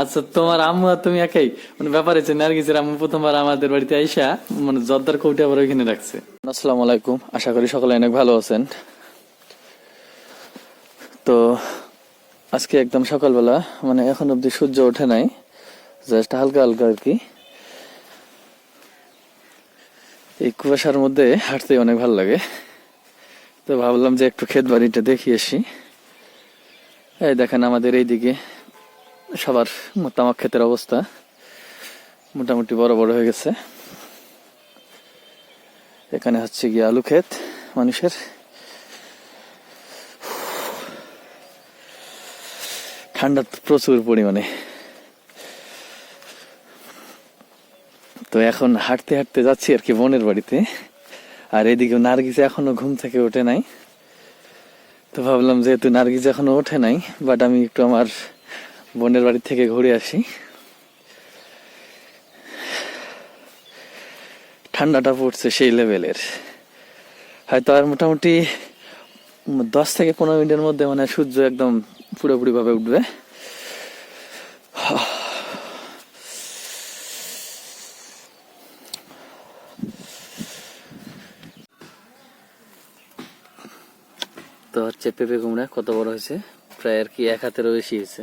আচ্ছা তোমার আম্মু আর তুমি একাই? মানে ব্যাপার হচ্ছে নার্গিসের আম্মু প্রথমবার আমাদের বাড়িতে আইসা মানে জর্দার কৌটা আবার ওইখানে রাখছে। আসসালামু আলাইকুম, আশা করি সকলে অনেক ভালো আছেন। তো, আজকে একদম সকালবেলা মানে এখন অব্দি সূর্য ওঠে নাই, জাস্ট হালকা হালকা আর কি। এই কুয়াশার মধ্যে হাঁটতে অনেক ভালো লাগে। তো ভাবলাম যে একটু ক্ষেত বাড়িটা দেখিয়ে আসি। এই দেখেন আমাদের এইদিকে সবার তামাক ক্ষেতের অবস্থা মোটামুটি বড় বড় হয়ে গেছে। এখানে হচ্ছে গিয়ে আলু ক্ষেত, মানুষের। ঠান্ডা প্রচুর পরিমাণে। তো এখন হাঁটতে হাঁটতে যাচ্ছি আর কি বোনের বাড়িতে। আর এদিকে নার্গিস এখনও ঘুম থেকে ওঠে নাই। তো ভাবলাম যেহেতু নার্গিস এখনও ওঠে নাই বাট আমি একটু আমার বোনের বাড়ি থেকে ঘুরে আসি। ঠান্ডাটা পড়ছে সেই লেভেলের। হয়তো আর মোটামুটি দশ থেকে পনেরো মিনিটের মধ্যে মানে সূর্য একদম পুরোপুরি ভাবে উঠবে। তো হচ্ছে পেঁপে কুমড়া কত বড় হয়েছে? প্রায় আর কি এক হাতেরও বেশি হয়েছে।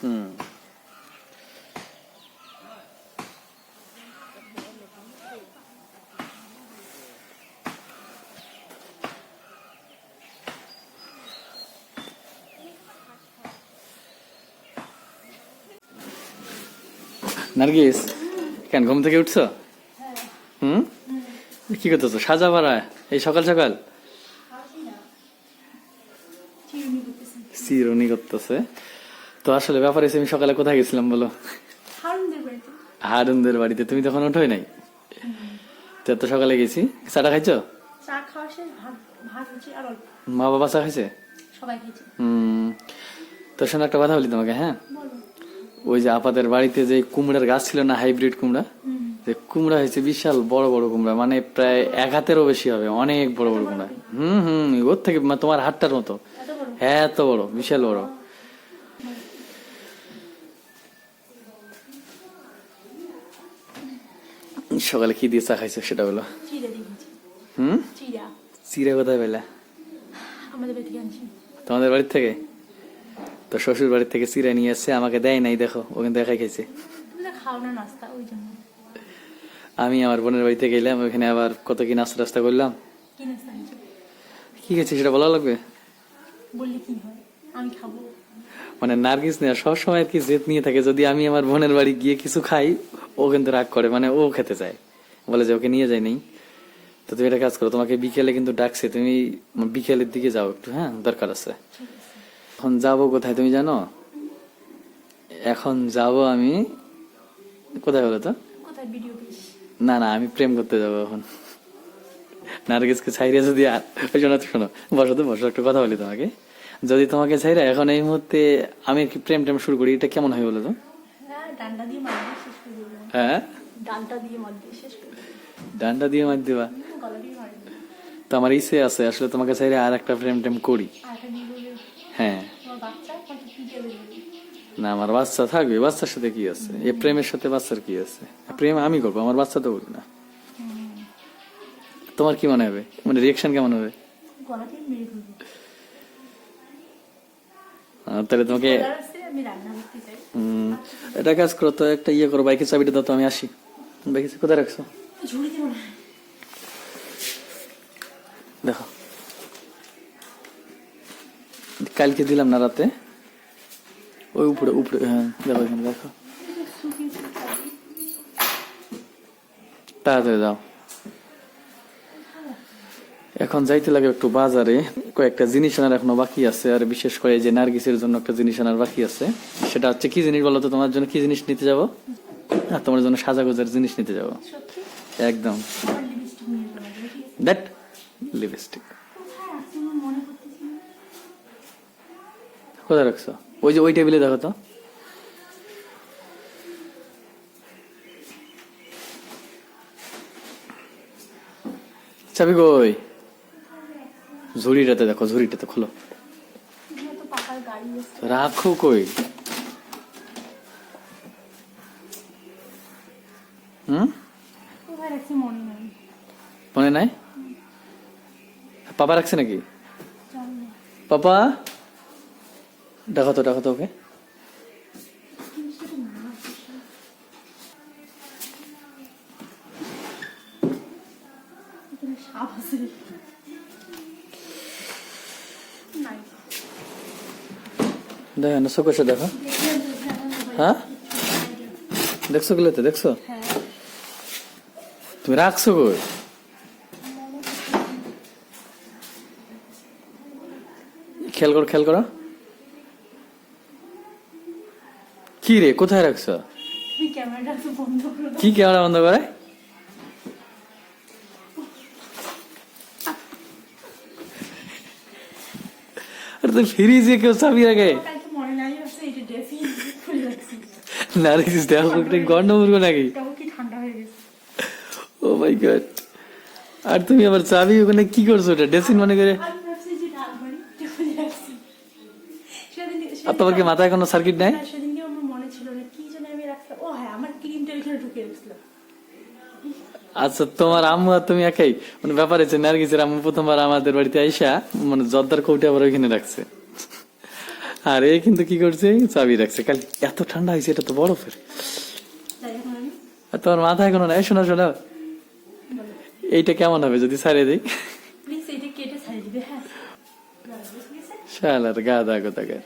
হুম। নার্গিস কেন ঘুম থেকে উঠছো? হুম? কি করতেছো? সাজা পাড়া এই সকাল সকাল? চিরুনি করতেছে। তো আসলে ব্যাপার হচ্ছে আমি সকালে কোথায় গেছিলাম বলো? হারুনদের বাড়িতে। তুমি তখন ওঠোই নাই? তো এত সকালে গেছি। চাটা খাইছো? মা বাবা চা খাইছে? হুম। তো শোনো একটা কথা বলি তোমাকে হ্যাঁ? ওই যে আপাদের বাড়িতে যে কুমড়ার গাছ ছিল না হাইব্রিড কুমড়া? যে কুমড়া হয়েছে বিশাল বড় বড় কুমড়া মানে প্রায় এক হাতেরও বেশি হবে অনেক বড় বড় কুমড়া। হুম হুম ওর থেকে তোমার হাতটার মতো। হ্যাঁ এত বড় বিশাল বড়। সকালে কি দিয়ে চা খাইছো সেটা বলো। হুম? চিড়ে। কোথায় পেলা? তোমাদের বাড়ির থেকে? তো শ্বশুর বাড়ির থেকে চিড়ে নিয়ে এসছে আমাকে দেয় নাই দেখো ওখানে দেখাই খাইছে। আমি আমার বোনের বাড়িতে গেলাম ওখানে আবার কত কি নাস্তা টাস্তা করলাম। কি গেছে সেটা বলা লাগবে? বললে কি হয়? আমি খাব। মানে নার্গিস নেওয়া সবসময় আর কি জেদ নিয়ে থাকে যদি আমি আমার বোনের বাড়ি গিয়ে কিছু খাই ও কিন্তু রাগ করে মানে ও খেতে চায়। বলে যে ওকে নিয়ে যাই নেই। তো তুমি একটা কাজ করো তোমাকে বিকেলে কিন্তু ডাকছে তুমি বিকেলের দিকে যাও একটু হ্যাঁ? দরকার আছে। এখন যাব কোথায় তুমি জানো? এখন যাব আমি কোথায় বলো তো? না না আমি প্রেম করতে যাব এখন। নার্গিসকে ছাইরে যদি আর শোনো শোনো বসো তো বসো একটু কথা বলি তোমাকে। যদি তোমাকে ছাইরে এখন এই মুহূর্তে আমি কি প্রেম টেম শুরু করি এটা কেমন হয় বলো তো? হ্যাঁ ডান্ডা দিয়ে মার দেবো হ্যাঁ? দেবো? তো আমার ইচ্ছে আছে আসলে তোমাকে চাইলে আর একটা প্রেম টেম করি। হ্যাঁ। না আমার বাচ্চা থাকবে বাচ্চার সাথে কি আছে? এই প্রেমের সাথে বাচ্চার কি আছে? প্রেম আমি করব আমার বাচ্চা তো করি না। তোমার কি মনে হবে? মানে রিয়েকশন কেমন হবে? তাহলে তোমাকে এটা কাজ করো, তো একটা ইয়ে করো, বাইকের চাবিটা দাও তো, আমি আসি। বাইকের কোথায় রাখছো? দেখো। কালকে দিলাম না রাতে। ওই উপরে উপরে হ্যাঁ দেখো এখানে, দেখো। তাড়াতাড়ি যাও এখন যাইতে লাগে একটু বাজারে কয়েকটা জিনিস আনার এখনও বাকি আছে আর বিশেষ করে যে নার্গিসের জন্য একটা জিনিস আনার বাকি আছে। সেটা হচ্ছে কি জিনিস বলো তো তোমার জন্য? কি জিনিস নিতে যাব? হ্যাঁ তোমার জন্য সাজাগোজার জিনিস নিতে যাব। একদম? That lipstick. কোথায় রাখছো? ওই যে ওই টেবিলে দেখো তো। চাবি কই? ঝুড়িটাতে দেখো ঝুড়িটাতে খোলো। রাখো কই? হুম? মনে নাই? পাপা রাখছে নাকি? পাপা? দেখো তো দেখো তো ওকে। দেখো না চোখে দেখো? হয়। দেখছ গুলোতে দেখছ? তুমি রাখছো কই? খেয়াল করো খেয়াল করো। কি রে কোথায় রাখছো? কি ক্যামেরা বন্ধ করে? আরে তো ফ্রিজে কেউ চাবি রাখে কালকে মনে নাই আছে এটা ড্রেসিং খুলে রাখছি না রেখিস দেখো একটা গন্ডমূর্খ নাকি? ও মাই গড আর তুমি আবার চাবি ওখানে কি করছ ওটা? ড্রেসিং মনে করে? আর তোমার কি মাথায় কোনো সার্কিট নাই? হ্যাঁ, হ্যাঁ আচ্ছা তোমার আম্মু আর তুমি একাই? মানে ব্যাপার আছে নার্গিসের আম্মু প্রথমবার আমাদের বাড়িতে আইসা মানে জর্দার কৌটা আবার ওইখানে রাখছে। আর এ কিন্তু কি করছে? চাবি রাখছে। খালি এত ঠান্ডা হয়েছে এটা তো বরফের। আর তোমার মাথায় কোনো নাই? শোনা শোনা। এইটা কেমন হবে যদি ছাড়িয়ে দিই? হ্যাঁ। শালার গাদা কোথাকার।